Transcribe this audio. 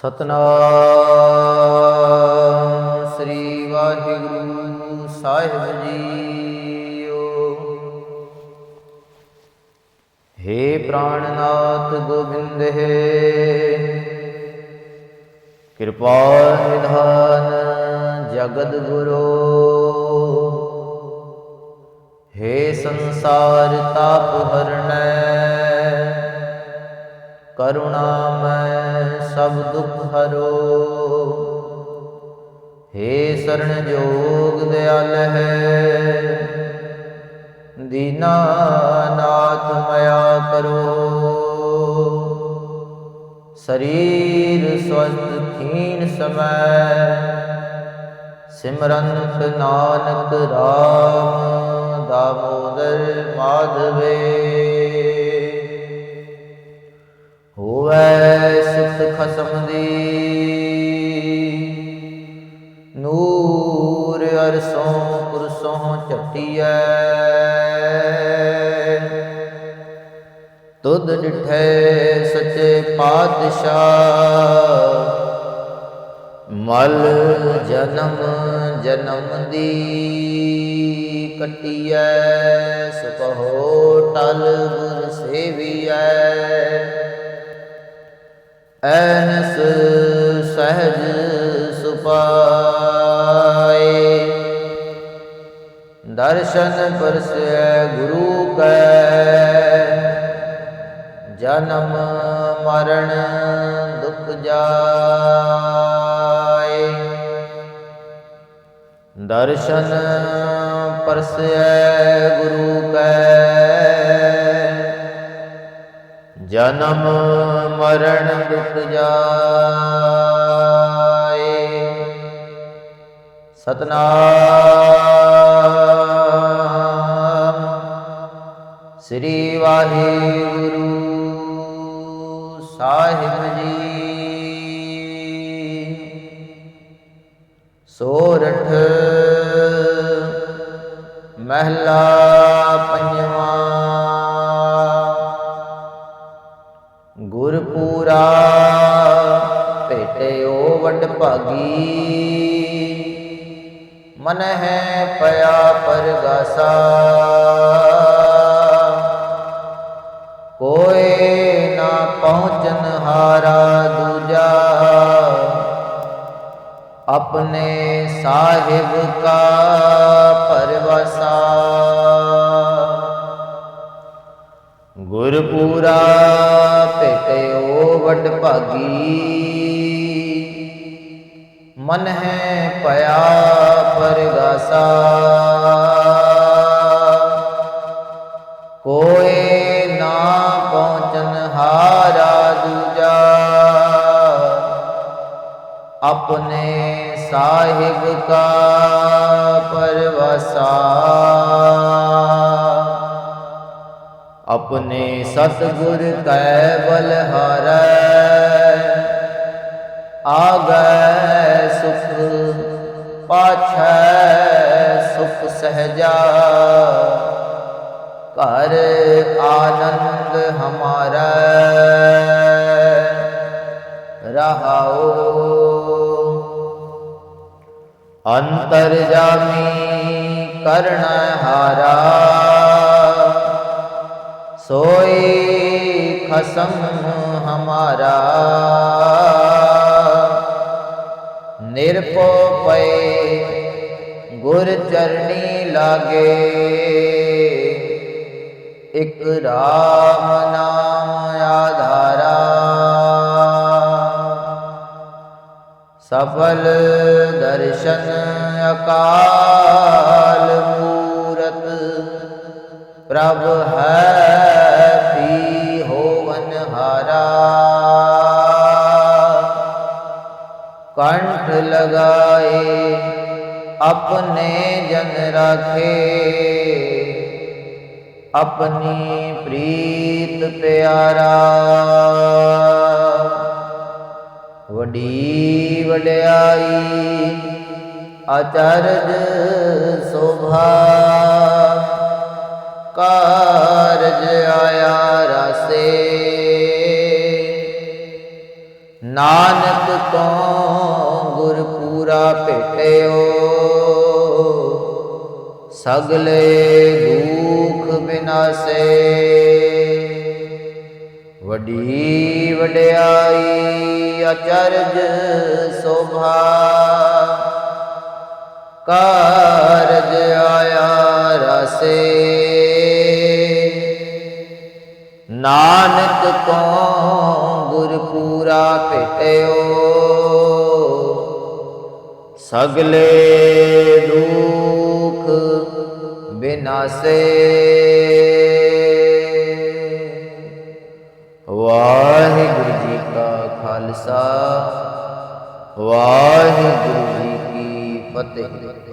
ਸਤਨਾਮ ਸ੍ਰੀ ਵਾਹਿਗੁਰੂ ਸਾਹਿਬ ਜੀਓ। ਹੇ ਪ੍ਰਾਣਨਾਥ ਗੋਬਿੰਦ, ਹੈ ਕਿਰਪਾ ਨਿਧਾਨ ਜਗਤ ਗੁਰੂ। हे ਸੰਸਾਰ ਤਾਪ ਹਰਣੈ ਕਰੁਣਾ ਸਭ ਦੁਖ ਹਰੋ। ਹੇ ਸਰਣ ਜੋਗ ਦਿਆਲ ਹੈ, ਦੀਨਾ ਨਾਥ ਮਇਆ ਕਰੋ। ਸਰੀਰ ਸਵਸਥ ਖੀਨ ਸਮੈ, ਸਿਮਰੰਤ ਨਾਨਕ ਰਾਮ ਦਾਮੋਦਰ ਮਾਧਵੇ। ਖਸਮ ਦੀ। ਨੂਰ ਅਰਸੋਂ ਪੁਰਸੋਂ ਝਟੀਐ। ਤੁਧ ਡਿਠੇ ਸੱਚੇ ਪਾਤਸ਼ਾਹ। ਮਲ ਜਨਮ ਜਨਮ ਦੀ ਕਟੀਐ। ਸੁਪਹੋ ਟਲ ਗੁਰ ਸੇਵੀਐ। ਐਨਸ ਸਹਜ ਸੁਪਾਏ। ਦਰਸ਼ਨ ਪਰਸੈ ਗੁਰੂ ਕੈ, ਜਨਮ ਮਰਨ ਦੁਖ ਜਾਏ। ਦਰਸ਼ਨ ਪਰਸੈ ਗੁਰੂ ਕੈ ਜਨਮ ਮਰਨ ਦੁਖ ਜਾਏ। ਸਤਨਾਮ ਸ੍ਰੀ ਵਾਹਿਗੁਰੂ ਸਾਹਿਬ ਜੀ। ਸੋਰਠ ਮਹਿਲਾ ਪੰਜਵਾਂ ਗੁਰਪੂਰਾ ਭੇਟਿਓ ਵਡ ਭਾਗੀ। ਮਨ ਹੈ ਪਿਆ ਪਰਗਾਸਾ। ਕੋਏ ਨਾ ਪਹੁੰਚਨ ਹਾਰਾ ਦੂਜਾ। ਆਪਣੇ ਸਾਹਿਬ ਕਾ ਪਰਵਸਾ ਗੁਰਪੂਰਾ ਭੇਟਿਓ ਵਡ ਭਾਗੀ। ਮਨ ਹੈ ਪਿਆ ਪਰਗਾਸਾ। ਕੋਏ ਨਾ ਪਹੁੰਚਨ ਹਾਰਾ ਦੂਜਾ। ਆਪਣੇ ਸਾਹਿਬ ਕਾ ਪਰਵਸਾ। ਆਪਣੇ ਸਤਿਗੁਰ ਕੈ ਬਲਹਾਰੈ। ਆਗੈ ਸੁਖ, ਪਾਛੈ ਸੁਖ ਸਹਜਾ। ਕਰ ਆਨੰਦ ਹਮਾਰਾ। ਰਹਾਓ ਅੰਤਰ ਜਾਮੀ ਕਰਨ ਹਾਰਾ ਸੋਈ ਖਸਮ ਹਮਾਰਾ ਨਿਰਪੋ ਪਏ ਗੁਰ ਚਰਣੀ ਲਾਗੇ ਇਕ ਰਾਮ ਨਾਮ ਆਧਾਰਾ ਸਫਲ ਦਰਸ਼ਨ ਅਕਾਲ ਮੂਰਤ ਪ੍ਰਭ ਹੈ ਲਗਾਏ, ਆਪਣੇ ਜਨ ਰਾਖੇ। ਆਪਣੀ ਪ੍ਰੀਤ ਪਿਆਰਾ, ਵਡੀ ਵਡਿਆਈ, ਆਚਰਜ ਸੋਭਾ। ਕਾਰਜ ਆਇਆ ਰਸੇ। ਨਾਨਕ ਤੋਂ ਪੂਰਾ ਭੇਟਿਓ। ਸਗਲੇ ਦੁਖ ਬਿਨਾਸੇ। ਵਡੀ ਵਡਿਆਈ ਅਚਰਜ ਸੋਭਾ। ਕਾਰਜ ਆਇਆ ਰਸੇ। ਨਾਨਕ ਤੋਂ ਗੁਰ ਪੂਰਾ ਭੇਟਿਓ। ਸਗਲੇ ਦੁਖ ਬਿਨਾਸੇ ਵਾਹਿਗੁਰੂ ਜੀ ਕਾ ਖਾਲਸਾ ਵਾਹਿਗੁਰੂ ਜੀ ਕੀ ਫਤਿਹ।